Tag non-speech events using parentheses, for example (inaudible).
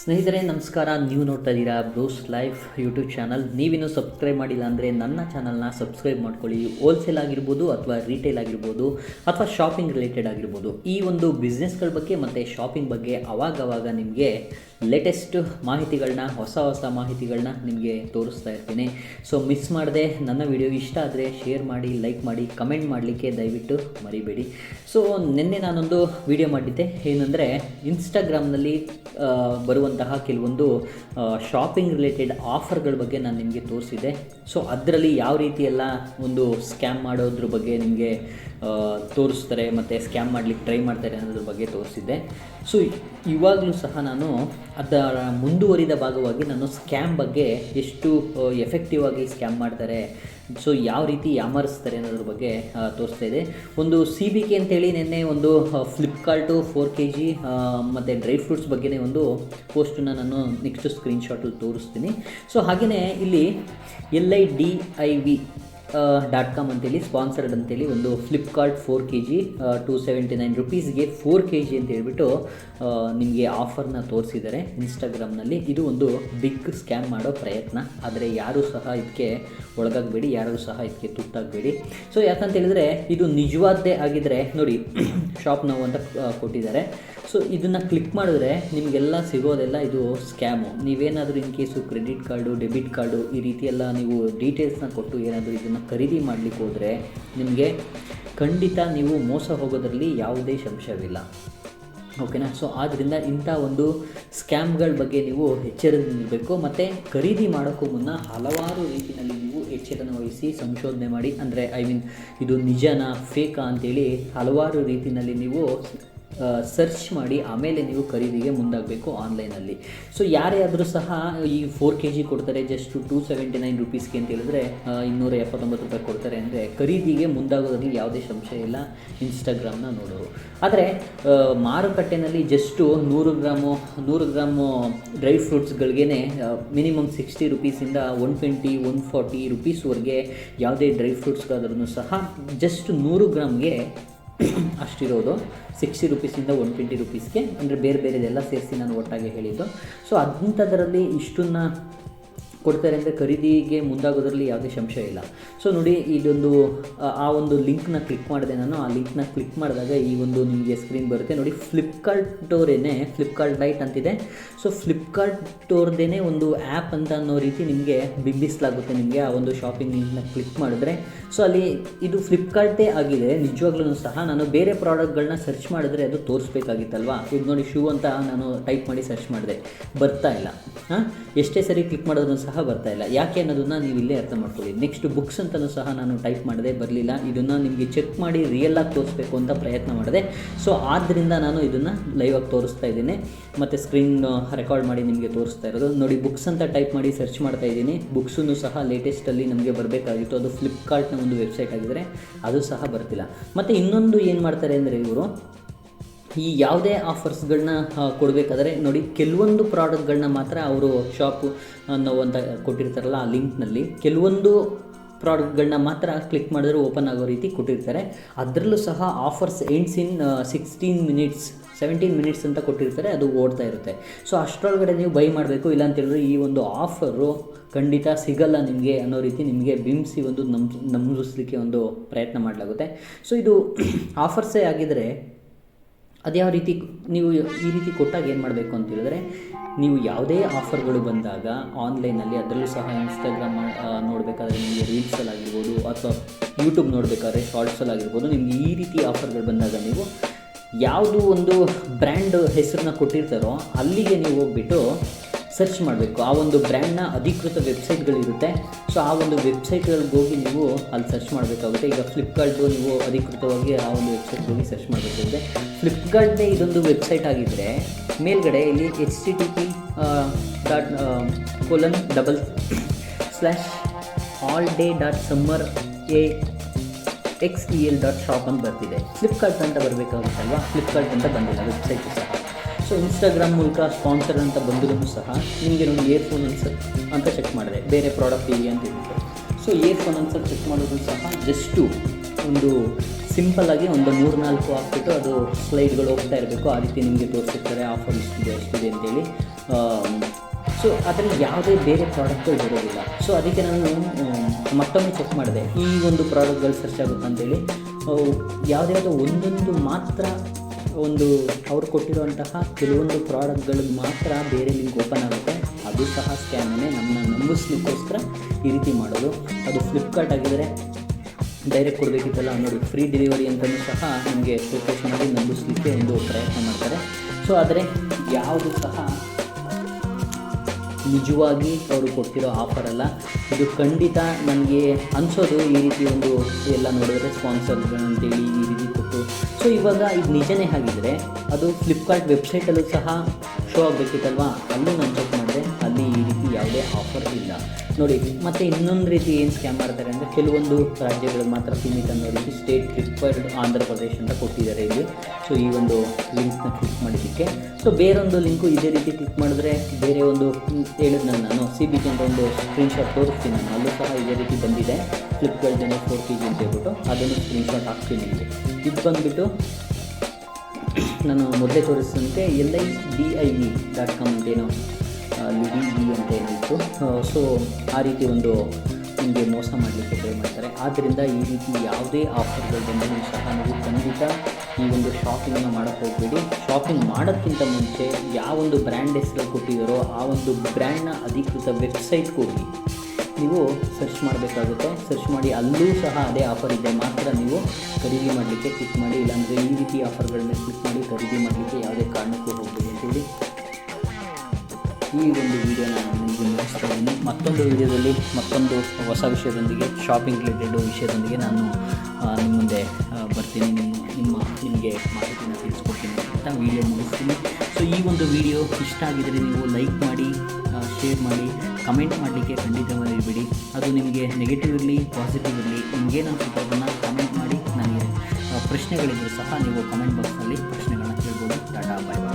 ಸ್ನೇಹಿತರೆ ನಮಸ್ಕಾರ. ನೀವು ನೋಡ್ತಾ ಇದ್ದೀರಾ ಬ್ರೂಸ್ ಲೈಫ್ ಯೂಟ್ಯೂಬ್ ಚಾನಲ್. ನೀವಿನ್ನೂ ಸಬ್ಸ್ಕ್ರೈಬ್ ಮಾಡಿಲ್ಲ ಅಂದರೆ ನನ್ನ ಚಾನಲ್ನ ಸಬ್ಸ್ಕ್ರೈಬ್ ಮಾಡ್ಕೊಳ್ಳಿ. ಹೋಲ್ಸೇಲ್ ಆಗಿರ್ಬೋದು ಅಥವಾ ರೀಟೇಲ್ ಆಗಿರ್ಬೋದು ಅಥವಾ ಶಾಪಿಂಗ್ ರಿಲೇಟೆಡ್ ಆಗಿರ್ಬೋದು. ಈ ಒಂದು ಬಿಸ್ನೆಸ್ಗಳ ಬಗ್ಗೆ ಮತ್ತು ಶಾಪಿಂಗ್ ಬಗ್ಗೆ ಅವಾಗವಾಗ ನಿಮಗೆ ಲೇಟೆಸ್ಟ್ ಮಾಹಿತಿಗಳನ್ನ ಹೊಸ ಹೊಸ ಮಾಹಿತಿಗಳನ್ನ ನಿಮಗೆ ತೋರಿಸ್ತಾ ಇರ್ತೀನಿ. ಸೊ ಮಿಸ್ ಮಾಡದೆ ನನ್ನ ವಿಡಿಯೋ ಇಷ್ಟ ಆದರೆ ಶೇರ್ ಮಾಡಿ ಲೈಕ್ ಮಾಡಿ ಕಮೆಂಟ್ ಮಾಡಲಿಕ್ಕೆ ದಯವಿಟ್ಟು ಮರಿಬೇಡಿ. ಸೊ ನಿನ್ನೆ ನಾನೊಂದು ವಿಡಿಯೋ ಮಾಡಿದ್ದೆ. ಏನಂದರೆ ಇನ್ಸ್ಟಾಗ್ರಾಮ್ನಲ್ಲಿ ಆ, ಬರುವಂತಹ ಕೆಲವೊಂದು ಶಾಪಿಂಗ್ ರಿಲೇಟೆಡ್ ಆಫರ್ಗಳ ಬಗ್ಗೆ ನಾನು ನಿಮಗೆ ತೋರಿಸಿದೆ ಸೊ ಅದರಲ್ಲಿ ಯಾವ ರೀತಿ ಎಲ್ಲ ಒಂದು ಸ್ಕ್ಯಾಮ್ ಮಾಡೋದ್ರ ಬಗ್ಗೆ ನಿಮಗೆ ತೋರಿಸ್ತಾರೆ ಮತ್ತು ಸ್ಕ್ಯಾಮ್ ಮಾಡಲಿಕ್ಕೆ ಟ್ರೈ ಮಾಡ್ತಾರೆ ಅನ್ನೋದ್ರ ಬಗ್ಗೆ ತೋರಿಸಿದ್ದೆ. ಸೊ ಇವಾಗಲೂ ಸಹ ನಾನು ಅದರ ಮುಂದುವರಿದ ಭಾಗವಾಗಿ ನಾನು ಸ್ಕ್ಯಾಮ್ ಬಗ್ಗೆ ಎಷ್ಟು ಎಫೆಕ್ಟಿವ್ ಆಗಿ ಸ್ಕ್ಯಾಮ್ ಮಾಡ್ತಾರೆ ಸೊ ಯಾವ ರೀತಿ ಯಾಮರಿಸ್ತಾರೆ ಅನ್ನೋದ್ರ ಬಗ್ಗೆ ತೋರಿಸ್ತಾ ಇದೆ. ಒಂದು ಸಿ ಬಿ ಕೆ ಅಂತೇಳಿ ನಿನ್ನೆ ಒಂದು ಫ್ಲಿಪ್ಕಾರ್ಟು ಫೋರ್ ಕೆ ಜಿ ಮತ್ತು ಡ್ರೈ ಫ್ರೂಟ್ಸ್ ಬಗ್ಗೆನೇ ಒಂದು ಪೋಸ್ಟನ್ನು ನಾನು ನೆಕ್ಸ್ಟ್ ಸ್ಕ್ರೀನ್ಶಾಟಲ್ಲಿ ತೋರಿಸ್ತೀನಿ. ಸೊ ಹಾಗೆಯೇ ಇಲ್ಲಿ L I D I V dot com ಅಂತೇಳಿ ಸ್ಪಾನ್ಸರ್ಡ್ ಅಂತೇಳಿ ಒಂದು Flipkart four K G two seventy nine ರುಪೀಸ್ಗೆ four K G ಅಂತ ಹೇಳ್ಬಿಟ್ಟು ನಿಮಗೆ ಆಫರ್ನ ತೋರಿಸಿದ್ದಾರೆ ಇನ್ಸ್ಟಾಗ್ರಾಮ್ನಲ್ಲಿ ಇದು ಒಂದು ಬಿಗ್ ಸ್ಕ್ಯಾಮ್ ಮಾಡೋ ಪ್ರಯತ್ನ. ಆದರೆ ಯಾರೂ ಸಹ ಇದಕ್ಕೆ ಒಳಗಾಗಬೇಡಿ, ಯಾರೂ ಸಹ ಇದಕ್ಕೆ ತುತ್ತಾಗಬೇಡಿ. ಸೊ ಯಾಕಂತ ಹೇಳಿದ್ರೆ, ಇದು ನಿಜವಾದ್ದೇ ಆಗಿದ್ದರೆ ನೋಡಿ (coughs) ಶಾಪ್ ನಾವು ಅಂತ ಕೊಟ್ಟಿದ್ದಾರೆ. ಸೊ ಇದನ್ನು ಕ್ಲಿಕ್ ಮಾಡಿದ್ರೆ ನಿಮಗೆಲ್ಲ ಸಿಗೋದೆಲ್ಲ ಇದು ಸ್ಕ್ಯಾಮು ನೀವೇನಾದರೂ in case credit card debit card ಈ ರೀತಿ ಎಲ್ಲ ನೀವು ಡೀಟೇಲ್ಸ್ನ ಕೊಟ್ಟು ಏನಾದರೂ ಇದನ್ನು ಖರೀದಿ ಮಾಡಲಿಕ್ಕೆ ಹೋದರೆ ನಿಮಗೆ ಖಂಡಿತ ನೀವು ಮೋಸ ಹೋಗೋದರಲ್ಲಿ ಯಾವುದೇ ಸಂಶಯವಿಲ್ಲ. ಓಕೆನಾ? ಸೊ ಆದ್ದರಿಂದ ಇಂಥ ಒಂದು ಸ್ಕ್ಯಾಮ್ಗಳ ಬಗ್ಗೆ ನೀವು ಎಚ್ಚರದಿಂದಿರಬೇಕು ಮತ್ತು ಖರೀದಿ ಮಾಡೋಕ್ಕೂ ಮುನ್ನ ಹಲವಾರು ರೀತಿಯಲ್ಲಿ ನೀವು ಎಚ್ಚರನ ವಹಿಸಿ ಸಂಶೋಧನೆ ಮಾಡಿ. ಅಂದರೆ ಐ ಮೀನ್ ಇದು ನಿಜನಾ, ಫೇಕಾ ಅಂತೇಳಿ ಹಲವಾರು ರೀತಿಯಲ್ಲಿ ನೀವು ಸರ್ಚ್ ಮಾಡಿ ಆಮೇಲೆ ನೀವು ಖರೀದಿಗೆ ಮುಂದಾಗಬೇಕು ಆನ್ಲೈನಲ್ಲಿ ಸೊ ಯಾರೇ ಆದರೂ ಸಹ ಈ ಫೋರ್ ಕೆ ಜಿ ಕೊಡ್ತಾರೆ ಜಸ್ಟ್ ಟೂ ಸೆವೆಂಟಿ ನೈನ್ ರುಪೀಸ್ಗೆ ಅಂತ ಹೇಳಿದ್ರೆ ಇನ್ನೂರ ಎಪ್ಪತ್ತೊಂಬತ್ತು ರೂಪಾಯಿ ಕೊಡ್ತಾರೆ ಅಂದರೆ ಖರೀದಿಗೆ ಮುಂದಾಗೋದ್ರಲ್ಲಿ ಯಾವುದೇ ಸಂಶಯ ಇಲ್ಲ. ಇನ್ಸ್ಟಾಗ್ರಾಮ್ನ ನೋಡೋರು. ಆದರೆ ಮಾರುಕಟ್ಟೆನಲ್ಲಿ ಜಸ್ಟು ನೂರು ಗ್ರಾಮು ನೂರು ಗ್ರಾಮು ಡ್ರೈ ಫ್ರೂಟ್ಸ್ಗಳಿಗೆ ಮಿನಿಮಮ್ ಸಿಕ್ಸ್ಟಿ ರುಪೀಸಿಂದ ಒನ್ ಟ್ವೆಂಟಿ ಒನ್ ಫಾರ್ಟಿ ರುಪೀಸ್ವರೆಗೆ ಯಾವುದೇ ಡ್ರೈ ಫ್ರೂಟ್ಸ್ಗಾದ್ರೂ ಸಹ ಜಸ್ಟ್ ನೂರು ಗ್ರಾಮ್ಗೆ ಅಷ್ಟಿರೋದು. ಸಿಕ್ಸ್ಟಿ ರುಪೀಸಿಂದ ಒನ್ ಟ್ವೆಂಟಿ ರುಪೀಸ್ಗೆ ಅಂದರೆ ಬೇರೆ ಬೇರೆದೆಲ್ಲ ಸೇರಿಸಿ ನಾನು ಒಟ್ಟಾಗಿ ಹೇಳಿದ್ದು. ಸೊ ಅಂಥದ್ರಲ್ಲಿ ಇಷ್ಟನ್ನು ಕೊಡ್ತಾರೆ ಅಂದರೆ ಖರೀದಿಗೆ ಮುಂದಾಗೋದ್ರಲ್ಲಿ ಯಾವುದೇ ಸಂಶಯ ಇಲ್ಲ. ಸೊ ನೋಡಿ, ಇದೊಂದು, ಆ- ಒಂದು ಲಿಂಕ್ನ ಕ್ಲಿಕ್ ಮಾಡಿದೆ ನಾನು. ಆ ಲಿಂಕ್ನ ಕ್ಲಿಕ್ ಮಾಡಿದಾಗ ಈ ಒಂದು ನಿಮಗೆ ಸ್ಕ್ರೀನ್ ಬರುತ್ತೆ. ನೋಡಿ ಫ್ಲಿಪ್ಕಾರ್ಟ್ ಟೋರೇನೆ ಫ್ಲಿಪ್ಕಾರ್ಟ್ ಲೈಟ್ ಅಂತಿದೆ. ಸೊ ಫ್ಲಿಪ್ಕಾರ್ಟ್ ಟೋರ್ದೇನೆ ಒಂದು ಆ್ಯಪ್ ಅಂತ ಅನ್ನೋ ರೀತಿ ನಿಮಗೆ ಬಿಂಬಿಸಲಾಗುತ್ತೆ ನಿಮಗೆ ಆ ಒಂದು ಶಾಪಿಂಗ್ ಲಿಂಕ್ನ ಕ್ಲಿಕ್ ಮಾಡಿದ್ರೆ. ಸೊ ಅಲ್ಲಿ ಇದು ಫ್ಲಿಪ್ಕಾರ್ಟೇ ಆಗಿದೆ. ನಿಜವಾಗ್ಲೂ ಸಹ ನಾನು ಬೇರೆ ಪ್ರಾಡಕ್ಟ್ಗಳನ್ನ ಸರ್ಚ್ ಮಾಡಿದ್ರೆ ಅದು ತೋರಿಸ್ಬೇಕಾಗಿತ್ತಲ್ವಾ? ಈಗ ನೋಡಿ ಶೂ ಅಂತ ನಾನು ಟೈಪ್ ಮಾಡಿ ಸರ್ಚ್ ಮಾಡಿದೆ. ಬರ್ತಾ ಇಲ್ಲ. ಹಾಂ? ಎಷ್ಟೇ ಸರಿ ಕ್ಲಿಕ್ ಮಾಡೋದನ್ನು ಸಹ ಬರ್ತಾ ಇಲ್ಲ. ಯಾಕೆ ಅನ್ನೋದನ್ನ ನೀವು ಇಲ್ಲೇ ಅರ್ಥ ಮಾಡ್ಕೊಳ್ಳಿ. ನೆಕ್ಸ್ಟ್ ಬುಕ್ಸ್ ಅಂತಲೂ ಸಹ ನಾನು ಟೈಪ್ ಮಾಡಿದೆ ಬರಲಿಲ್ಲ. ಇದನ್ನು ನಿಮಗೆ ಚೆಕ್ ಮಾಡಿ ರಿಯಲ್ ಆಗಿ ತೋರಿಸ್ಬೇಕು ಅಂತ ಪ್ರಯತ್ನ ಮಾಡಿದೆ. ಸೊ ಆದ್ದರಿಂದ ನಾನು ಇದನ್ನು ಲೈವ್ ಆಗಿ ತೋರಿಸ್ತಾ ಇದ್ದೀನಿ. ಮತ್ತು ಸ್ಕ್ರೀನ್ ರೆಕಾರ್ಡ್ ಮಾಡಿ ನಿಮಗೆ ತೋರಿಸ್ತಾ ಇರೋದು. ನೋಡಿ ಬುಕ್ಸ್ ಅಂತ ಟೈಪ್ ಮಾಡಿ ಸರ್ಚ್ ಮಾಡ್ತಾ ಇದ್ದೀನಿ. ಬುಕ್ಸನ್ನು ಸಹ ಲೇಟೆಸ್ಟಲ್ಲಿ ನಮಗೆ ಬರಬೇಕಾಗಿತ್ತು. ಅದು ಫ್ಲಿಪ್ಕಾರ್ಟ್ನ ಒಂದು ವೆಬ್ಸೈಟ್ ಆಗಿದ್ದರೆ ಅದು ಸಹ ಬರ್ತಿಲ್ಲ. ಮತ್ತು ಇನ್ನೊಂದು ಏನು ಮಾಡ್ತಾರೆ ಅಂದರೆ ಇವರು ಈ ಯಾವುದೇ ಆಫರ್ಸ್ಗಳನ್ನ ಕೊಡಬೇಕಾದ್ರೆ ನೋಡಿ ಕೆಲವೊಂದು ಪ್ರಾಡಕ್ಟ್ಗಳನ್ನ ಮಾತ್ರ ಅವರು ಶಾಪು ಅನ್ನೋ ಅಂತ ಕೊಟ್ಟಿರ್ತಾರಲ್ಲ ಆ ಲಿಂಕ್ನಲ್ಲಿ. ಕೆಲವೊಂದು ಪ್ರಾಡಕ್ಟ್ಗಳನ್ನ ಮಾತ್ರ ಕ್ಲಿಕ್ ಮಾಡಿದ್ರೆ ಓಪನ್ ಆಗೋ ರೀತಿ ಕೊಟ್ಟಿರ್ತಾರೆ. ಅದರಲ್ಲೂ ಸಹ offers ends in sixteen minutes, seventeen minutes ಅಂತ ಕೊಟ್ಟಿರ್ತಾರೆ, ಅದು ಓಡ್ತಾ ಇರುತ್ತೆ. ಸೊ, ಅಷ್ಟರೊಳಗಡೆ ನೀವು ಬೈ ಮಾಡಬೇಕು, ಇಲ್ಲ ಅಂತೇಳಿದ್ರೆ ಈ ಒಂದು ಆಫರು ಖಂಡಿತ ಸಿಗಲ್ಲ ನಿಮಗೆ ಅನ್ನೋ ರೀತಿ ನಿಮಗೆ ಬಿಂಬಿಸಿ ಒಂದು ನಂಬಿಸ್ಲಿಕ್ಕೆ ಒಂದು ಪ್ರಯತ್ನ ಮಾಡಲಾಗುತ್ತೆ. ಸೊ, ಇದು (clears throat) ಆಫರ್ಸೇ ಆಗಿದ್ದರೆ ಅದ್ಯಾವ ರೀತಿ ನೀವು ಈ ರೀತಿ ಕೊಟ್ಟಾಗ ಏನು ಮಾಡಬೇಕು ಅಂತ ಹೇಳಿದ್ರೆ, ನೀವು ಯಾವುದೇ ಆಫರ್ಗಳು ಬಂದಾಗ ಆನ್ಲೈನಲ್ಲಿ ಅದರಲ್ಲೂ ಸಹ ಇನ್ಸ್ಟಾಗ್ರಾಮ್ ನೋಡಬೇಕಾದ್ರೆ ನಿಮಗೆ ರೀಲ್ಸಲ್ಲಿ ಆಗಿರ್ಬೋದು ಅಥವಾ ಯೂಟ್ಯೂಬ್ ನೋಡಬೇಕಾದ್ರೆ ಶಾರ್ಟ್ಸಲ್ಲಿ ಆಗಿರ್ಬೋದು ನಿಮ್ಗೆ ಈ ರೀತಿ ಆಫರ್ಗಳು ಬಂದಾಗ ನೀವು ಯಾವುದು ಒಂದು ಬ್ರ್ಯಾಂಡ್ ಹೆಸರನ್ನ ಕೊಟ್ಟಿರ್ತಾರೋ ಅಲ್ಲಿಗೆ ನೀವು ಹೋಗ್ಬಿಟ್ಟು ಸರ್ಚ್ ಮಾಡಬೇಕು. ಆ ಒಂದು ಬ್ರ್ಯಾಂಡ್ನ ಅಧಿಕೃತ ವೆಬ್ಸೈಟ್ಗಳಿರುತ್ತೆ ಸೊ ಆ ಒಂದು ವೆಬ್ಸೈಟ್ಗಳಿಗೆ ಹೋಗಿ ನೀವು ಅಲ್ಲಿ ಸರ್ಚ್ ಮಾಡಬೇಕಾಗುತ್ತೆ. ಈಗ ಫ್ಲಿಪ್ಕಾರ್ಟು ನೀವು ಅಧಿಕೃತವಾಗಿ ಆ ಒಂದು ವೆಬ್ಸೈಟ್ಗೆ ಹೋಗಿ ಸರ್ಚ್ ಮಾಡಬೇಕಾಗುತ್ತೆ. ಫ್ಲಿಪ್ಕಾರ್ಟ್ನೇ ಇದೊಂದು ವೆಬ್ಸೈಟ್ ಆಗಿದ್ದರೆ ಮೇಲ್ಗಡೆ ಇಲ್ಲಿ H T T P dot colon double slash all day dot summer A X E L dot shop ಅಂತ ಬರ್ತಿದೆ. ಫ್ಲಿಪ್ಕಾರ್ಟ್ ಅಂತ ಬರಬೇಕಾಗುತ್ತಲ್ವಾ? ಫ್ಲಿಪ್ಕಾರ್ಟ್ ಅಂತ ಬಂದಿಲ್ಲ ವೆಬ್ಸೈಟ್ ಸಹ. ಸೊ ಇನ್ಸ್ಟಾಗ್ರಾಮ್ ಮೂಲಕ ಸ್ಪಾನ್ಸರ್ ಅಂತ ಬಂದರೂ ಸಹ ನಿಮಗೆ ಒಂದು ಇಯರ್ಫೋನ್ ಅನ್ಸರ್ ಅಂತ ಚೆಕ್ ಮಾಡಿದೆ. ಬೇರೆ ಪ್ರಾಡಕ್ಟ್ ಇದೆಯಾ ಅಂತ ಇರುತ್ತೆ ಸೊ ಇಯರ್ಫೋನ್ ಅನ್ಸರ್ ಚೆಕ್ ಮಾಡೋದು ಸಹ ಜಸ್ಟು ಒಂದು ಸಿಂಪಲ್ಲಾಗಿ ಒಂದು ಮೂರು ನಾಲ್ಕು ಹಾಕ್ಬಿಟ್ಟು ಅದು ಸ್ಲೈಡ್ಗಳು ಹೋಗ್ತಾ ಇರಬೇಕು. ಆ ರೀತಿ ನಿಮಗೆ ತೋರಿಸಿರ್ತಾರೆ ಆಫರ್ ಇಷ್ಟಿದೆ ಅಷ್ಟಿದೆ ಅಂತೇಳಿ ಸೊ ಅದರಲ್ಲಿ ಯಾವುದೇ ಬೇರೆ ಪ್ರಾಡಕ್ಟ್ಗಳು ಬರೋದಿಲ್ಲ ಸೊ ಅದಕ್ಕೆ ನಾನು ಮತ್ತೊಮ್ಮೆ ಚೆಕ್ ಮಾಡಿದೆ. ಈ ಒಂದು ಪ್ರಾಡಕ್ಟ್ಗಳು ಸರ್ಚ್ ಆಗುತ್ತೆ ಅಂತೇಳಿ ಯಾವುದ್ಯಾವುದೋ ಒಂದೊಂದು ಮಾತ್ರ ಒಂದು ಅವ್ರು ಕೊಟ್ಟಿರುವಂತಹ ಕೆಲವೊಂದು ಪ್ರಾಡಕ್ಟ್ಗಳಿಗೆ ಮಾತ್ರ ಬೇರೆ ಲಿಂಕ್ ಓಪನ್ ಆಗುತ್ತೆ. ಅದು ಸಹ ಸ್ಕ್ಯಾನೇ ನಮ್ಮನ್ನ ನಂಬಿಸ್ಲಿಕ್ಕೋಸ್ಕರ ಈ ರೀತಿ ಮಾಡೋದು. ಅದು ಫ್ಲಿಪ್ಕಾರ್ಟ್ ಆಗಿದ್ದರೆ ಡೈರೆಕ್ಟ್ ಕೊಡಬೇಕಿತ್ತಲ್ಲ, ನೋಡಿ ಫ್ರೀ ಡೆಲಿವರಿ ಅಂತಲೂ ಸಹ ನಿಮಗೆ ಶೋಕೇಶ್ ಮಾಡಿ ನಂಬಿಸ್ಲಿಕ್ಕೆ ಒಂದು ಪ್ರಯತ್ನ ಮಾಡ್ತಾರೆ. ಸೊ ಆದರೆ ಯಾವುದು ಸಹ ನಿಜವಾಗಿ ಅವರು ಕೊಟ್ಟಿರೋ ಆಫರ್ ಅಲ್ಲ. ಇದು ಖಂಡಿತ ನನಗೆ ಅನಿಸೋದು ಈ ರೀತಿ ಒಂದು ಎಲ್ಲ ನೋಡಿದ್ರೆ ಸ್ಪಾನ್ಸರ್ಗಳಂತೇಳಿ ಈ ರೀತಿ ಕೊಟ್ಟು ಸೊ ಇವಾಗ ಇದು ನಿಜನೇ ಆಗಿದ್ರೆ ಅದು ಫ್ಲಿಪ್ಕಾರ್ಟ್ ವೆಬ್ಸೈಟಲ್ಲೂ ಸಹ ಶೋ ಆಗಬೇಕಿತ್ತಲ್ವಾ? ಅಲ್ಲೂ ನಾನು ಚೆಕ್ ಮಾಡಿದೆ. ಅಲ್ಲಿ ಈ ರೀತಿ ಯಾವುದೇ ಆಫರ್ ಇಲ್ಲ. ನೋಡಿ, ಮತ್ತು ಇನ್ನೊಂದು ರೀತಿ ಏನು ಸ್ಕ್ಯಾಮ್ ಮಾಡ್ತಾರೆ ಅಂದರೆ ಕೆಲವೊಂದು ರಾಜ್ಯಗಳು ಮಾತ್ರ ಸೀಮಿತ ಅನ್ನೋ ರೀತಿ ಸ್ಟೇಟ್ ರಿಕ್ವೈರ್ಡ್ ಆಂಧ್ರ ಪ್ರದೇಶ್ ಅಂತ ಕೊಟ್ಟಿದ್ದಾರೆ ಇಲ್ಲಿ. ಸೊ ಈ ಒಂದು ಲಿಂಕ್ನ ಕ್ಲಿಕ್ ಮಾಡಿದ್ದಕ್ಕೆ. ಸೊ ಬೇರೊಂದು ಲಿಂಕು ಇದೇ ರೀತಿ ಕ್ಲಿಕ್ ಮಾಡಿದ್ರೆ ಬೇರೆ ಒಂದು ಹೇಳಿದ್ನಲ್ಲ ನಾನು. ಸಿ ಬಿ ಅಂತ ಒಂದು ಸ್ಕ್ರೀನ್ಶಾಟ್ ತೋರಿಸ್ತೀನಿ ನಾನು. ಅಲ್ಲೂ ಸಹ ಇದೇ ರೀತಿ ಬಂದಿದೆ. ಫ್ಲಿಪ್ಕಾರ್ಟ್ ಜನ ಫೋರ್ ಕೆ ಜಿ ಅಂತ ಹೇಳ್ಬಿಟ್ಟು ಅದನ್ನು ಸ್ಕ್ರೀನ್ಶಾಟ್ ಹಾಕ್ತೀನಿ ನಿಮಗೆ ಇದು ಬಂದುಬಿಟ್ಟು ನಾನು ಮೊದಲೇ ತೋರಿಸಿದಂತೆ L I D I E dot com ಅಂತೇನೋ D E ಅಂತ ಏನಿತ್ತು. ಸೊ ಆ ರೀತಿ ಒಂದು ನಿಮಗೆ ಮೋಸ ಮಾಡಲಿಕ್ಕೆ ಟ್ರೈ ಮಾಡ್ತಾರೆ. ಆದ್ದರಿಂದ ಈ ರೀತಿ ಯಾವುದೇ ಆಫರ್ಗಳು ಬಂದರೂ ಸಹ ನೀವು ಖಂಡಿತ ಈ ಒಂದು ಶಾಪಿಂಗನ್ನು ಮಾಡೋಕ್ಕೆ ಹೋಗಬೇಡಿ. ಶಾಪಿಂಗ್ ಮಾಡೋಕ್ಕಿಂತ ಮುಂಚೆ ಯಾವೊಂದು ಬ್ರ್ಯಾಂಡ್ ಹೆಸರು ಕೊಟ್ಟಿದ್ದಾರೋ ಆ ಒಂದು ಬ್ರ್ಯಾಂಡ್ನ ಅಧಿಕೃತ ವೆಬ್ಸೈಟ್ಗೆ ಹೋಗಿ. ನೀವು ಸರ್ಚ್ ಮಾಡಬೇಕಾಗುತ್ತೆ ಸರ್ಚ್ ಮಾಡಿ ಅಲ್ಲೂ ಸಹ ಅದೇ ಆಫರ್ ಇದೆ. ಮಾತ್ರ ನೀವು ಖರೀದಿ ಮಾಡಲಿಕ್ಕೆ ಕ್ಲಿಕ್ ಮಾಡಿ, ಇಲ್ಲಾಂದರೆ ಈ ರೀತಿ ಆಫರ್ಗಳನ್ನ ಕ್ಲಿಕ್ ಮಾಡಿ ಖರೀದಿ ಮಾಡಲಿಕ್ಕೆ ಯಾವುದೇ ಕಾರಣಕ್ಕೂ ಹೋಗ್ಬೋದು ಅಂತೇಳಿ ಈ ಒಂದು ವಿಡಿಯೋ ನಾನು ನಿಮಗೆ ಮುಗಿಸ್ತಾ ಇದ್ದೀನಿ. ಮತ್ತೊಂದು ವಿಡಿಯೋದಲ್ಲಿ ಮತ್ತೊಂದು ಹೊಸ ವಿಷಯದೊಂದಿಗೆ ಶಾಪಿಂಗ್ ರಿಲೇಟೆಡ್ ವಿಷಯದೊಂದಿಗೆ ನಾನು ನಿಮ್ಮ ಮುಂದೆ ಬರ್ತೀನಿ. ನಿಮ್ಮ ನಿಮ್ಮ, ನಿಮಗೆ ಮಾಹಿತಿನ ತಿಳಿಸ್ಕೊಡ್ತೀನಿ ಅಂತ ವಿಡಿಯೋ ಮುಗಿಸ್ತೀನಿ. ಸೊ ಈ ಒಂದು ವಿಡಿಯೋ ಇಷ್ಟ ಆಗಿದರೆ ನೀವು ಲೈಕ್ ಮಾಡಿ ಶೇರ್ ಮಾಡಿ ಕಮೆಂಟ್ ಮಾಡಲಿಕ್ಕೆ ಖಂಡಿತ ಬಿಡಿ ಅದು ನಿಮಗೆ ನೆಗೆಟಿವ್ ಇರಲಿ ಪಾಸಿಟಿವ್ ಇರಲಿ ನಿಮಗೇನು ಅನ್ಸುತ್ತೆ ಅದನ್ನು ಕಮೆಂಟ್ ಮಾಡಿ. ನನಗೆ ಪ್ರಶ್ನೆಗಳಿದ್ದರೂ ಸಹ ನೀವು ಕಮೆಂಟ್ ಬಾಕ್ಸ್ನಲ್ಲಿ ಪ್ರಶ್ನೆಗಳನ್ನ